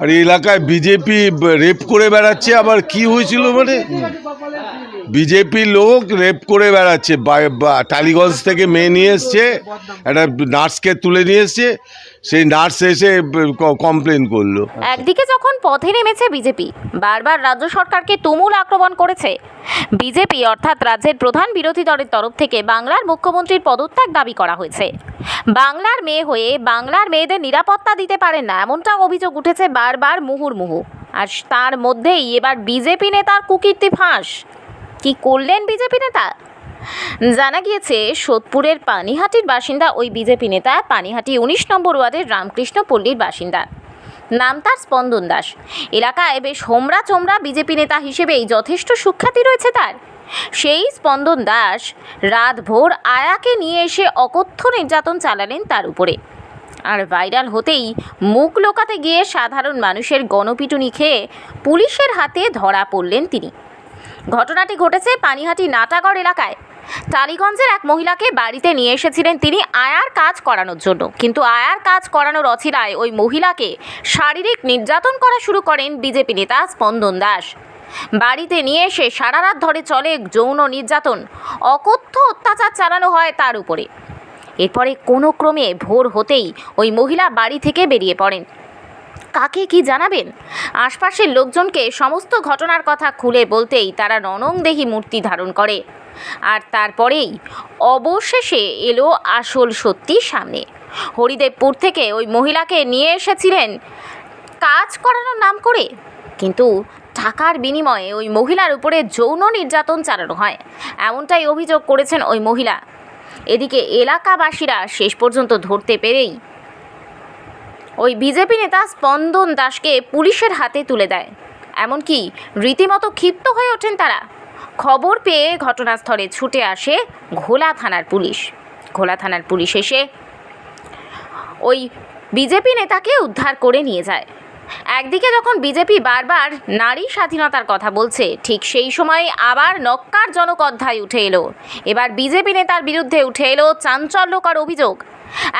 আর এই এলাকায় BJP rape করে বেড়াচ্ছে আবার কি হয়েছিল মানে? বিজেপি লোক রেপ করে বেড়াচ্ছে টালিগঞ্জ থেকে মেয়ে নিয়ে এসছে, একটা নার্সকে তুলে নিয়ে এসছে, সেই নার্স এসে কমপ্লেন করল। একদিকে যখন পথে নেমেছে বিজেপি বারবার রাজ্য সরকারকে তুমুল আক্রমণ করেছে। বিজেপি অর্থাৎ রাজ্যের প্রধান বিরোধী দলের তরফ থেকে বাংলার মুখ্যমন্ত্রীর পদত্যাগ দাবি করা হয়েছে। বাংলার মেয়ে হয়ে বাংলার মেয়েদের নিরাপত্তা দিতে পারেন না, এমনটা অভিযোগ উঠেছে বারবার মুহুর্মুহু। আর তার মধ্যেই এবার বিজেপি নেতার কুকীর্তি ফাঁস। কি করলেন বিজেপি নেতা? জানা গিয়েছে, সোদপুরের পানিহাটির বাসিন্দা ওই বিজেপি নেতা পানিহাটি উনিশ নম্বর ওয়ার্ডের রামকৃষ্ণ পল্লীর বাসিন্দা। নাম তার স্পন্দন দাস। এলাকায় বেশ হোমরা চোমরা বিজেপি নেতা হিসেবেই যথেষ্ট সুখ্যাতি রয়েছে তার। সেই স্পন্দন দাস রাত ভোর আয়াকে নিয়ে এসে অকথ্য নির্যাতন চালালেন তার উপরে। আর ভাইরাল হতেই মুখ লোকাতে গিয়ে সাধারণ মানুষের গণপিটুনি খেয়ে পুলিশের হাতে ধরা পড়লেন তিনি। ঘটনাটি ঘটেছে পানিহাটি নাটাগড় এলাকায়। টালিগঞ্জের এক মহিলাকে বাড়িতে নিয়ে এসেছিলেন তিনি আয়ার কাজ করানোর জন্য। কিন্তু আয়ার কাজ করানোর অছিলায় ওই মহিলাকে শারীরিক নির্যাতন করা শুরু করেন বিজেপি নেতা স্পন্দন দাস। বাড়িতে নিয়ে এসে সারা রাত ধরে চলে যৌন নির্যাতন। অকথ্য অত্যাচার চালানো হয় তার উপরে। এরপরে কোনো ক্রমে ভোর হতেই ওই মহিলা বাড়ি থেকে বেরিয়ে পড়েন। কাকে কি জানাবেন? আশপাশের লোকজনকে সমস্ত ঘটনার কথা খুলে বলতেই তারা রণংদেহী মূর্তি ধারণ করে। আর তারপরেই অবশেষে এলো আসল সত্যি সামনে। হরিদেবপুর থেকে ওই মহিলাকে নিয়ে এসেছিলেন কাজ করানোর নাম করে। কিন্তু টাকার বিনিময়ে ওই মহিলার উপরে যৌন নির্যাতন চালানো হয়। এমনটাই অভিযোগ করেছেন ওই মহিলা। এদিকে এলাকাবাসীরা শেষ পর্যন্ত ধরতে পেরেই ওই বিজেপি নেতা স্পন্দন দাসকে পুলিশের হাতে তুলে দেয়। এমনকি রীতিমতো ক্ষিপ্ত হয়ে ওঠেন তারা। খবর পেয়ে ঘটনাস্থলে ছুটে আসে ঘোলা থানার পুলিশ। ঘোলা থানার পুলিশ এসে ওই বিজেপি নেতাকে উদ্ধার করে নিয়ে যায়। একদিকে যখন বিজেপি বারবার নারী স্বাধীনতার কথা বলছে, ঠিক সেই সময় আবার নক্কারজনক অধ্যায় উঠে এলো। এবার বিজেপি নেতার বিরুদ্ধে উঠে এলো চাঞ্চল্যকর অভিযোগ।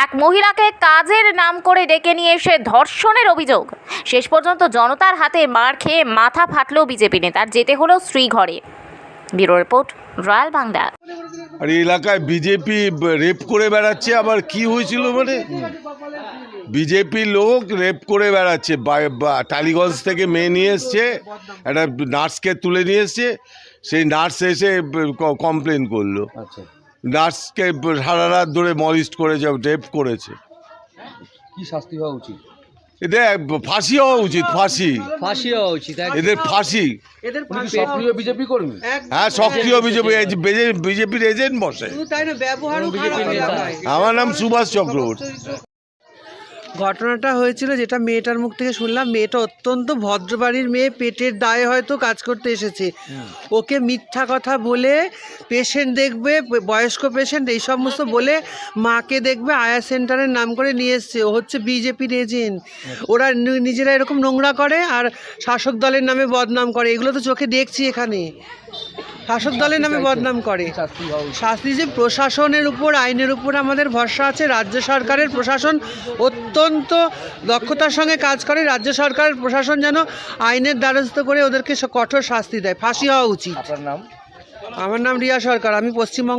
এক মহিলাকে কাজের নাম করে ডেকে নিয়ে এসে ধর্ষণের অভিযোগ। শেষ পর্যন্ত জনতার হাতে মার খেয়ে মাথা ফাটলো বিজেপি নেতার, যেতে হলো স্ত্রী ঘরে ব্যুরো রিপোর্ট রয়্যাল বাংলা। আর এই এলাকায় বিজেপি রেপ করে বেড়াচ্ছে আবার কি হয়েছিল মানে? বিজেপি লোক রেপ করে বেড়াচ্ছে টালিগঞ্জ থেকে মেয়ে নিয়ে এসছে একটা নার্সকে তুলে নিয়ে এসছে সেই নার্স এসে কমপ্লেন করল। আচ্ছা। নার্সকে সারা রাত ধরে মলিস্ট করেছে রেপ করেছে। কি শাস্তি হওয়া উচিত? এদের ফাঁসি হওয়া উচিত ফাঁসি। ফাঁসি হওয়া উচিত এদের ফাঁসি। এদের সক্রিয় বিজেপি কর্মী? হ্যাঁ সক্রিয় বিজেপি বিজেপির এজেন্ট বসে। আমার নাম সুভাষ চক্রবর্তী। ঘটনাটা হয়েছিল যেটা মেয়েটার মুখ থেকে শুনলাম। মেয়েটা অত্যন্ত ভদ্রবাড়ির মেয়ে পেটের দায়ে হয়তো কাজ করতে এসেছে। ওকে মিথ্যা কথা বলে পেশেন্ট দেখবে বয়স্ক পেশেন্ট এই সমস্ত বলে মাকে দেখবে আয়া সেন্টারের নাম করে নিয়ে এসছে। ও হচ্ছে বিজেপির এজেন্ট ওরা নিজেরা এরকম নোংরা করে আর শাসক দলের নামে বদনাম করে। এগুলো তো চোখে দেখছি এখানে। শাসক দলের নামে বদনাম করে। শাস্তি যে প্রশাসনের উপর আইনের উপর আমাদের ভরসা আছে রাজ্য সরকারের প্রশাসন অত্যন্ত দক্ষতার সঙ্গে কাজ করে রাজ্য সরকারের প্রশাসন যেন আইনের দ্বারস্থ করে ওদেরকে কঠোর শাস্তি দেয়। ফাঁসি হওয়া উচিত। আমার নাম রিয়া সরকার আমি পশ্চিমবঙ্গ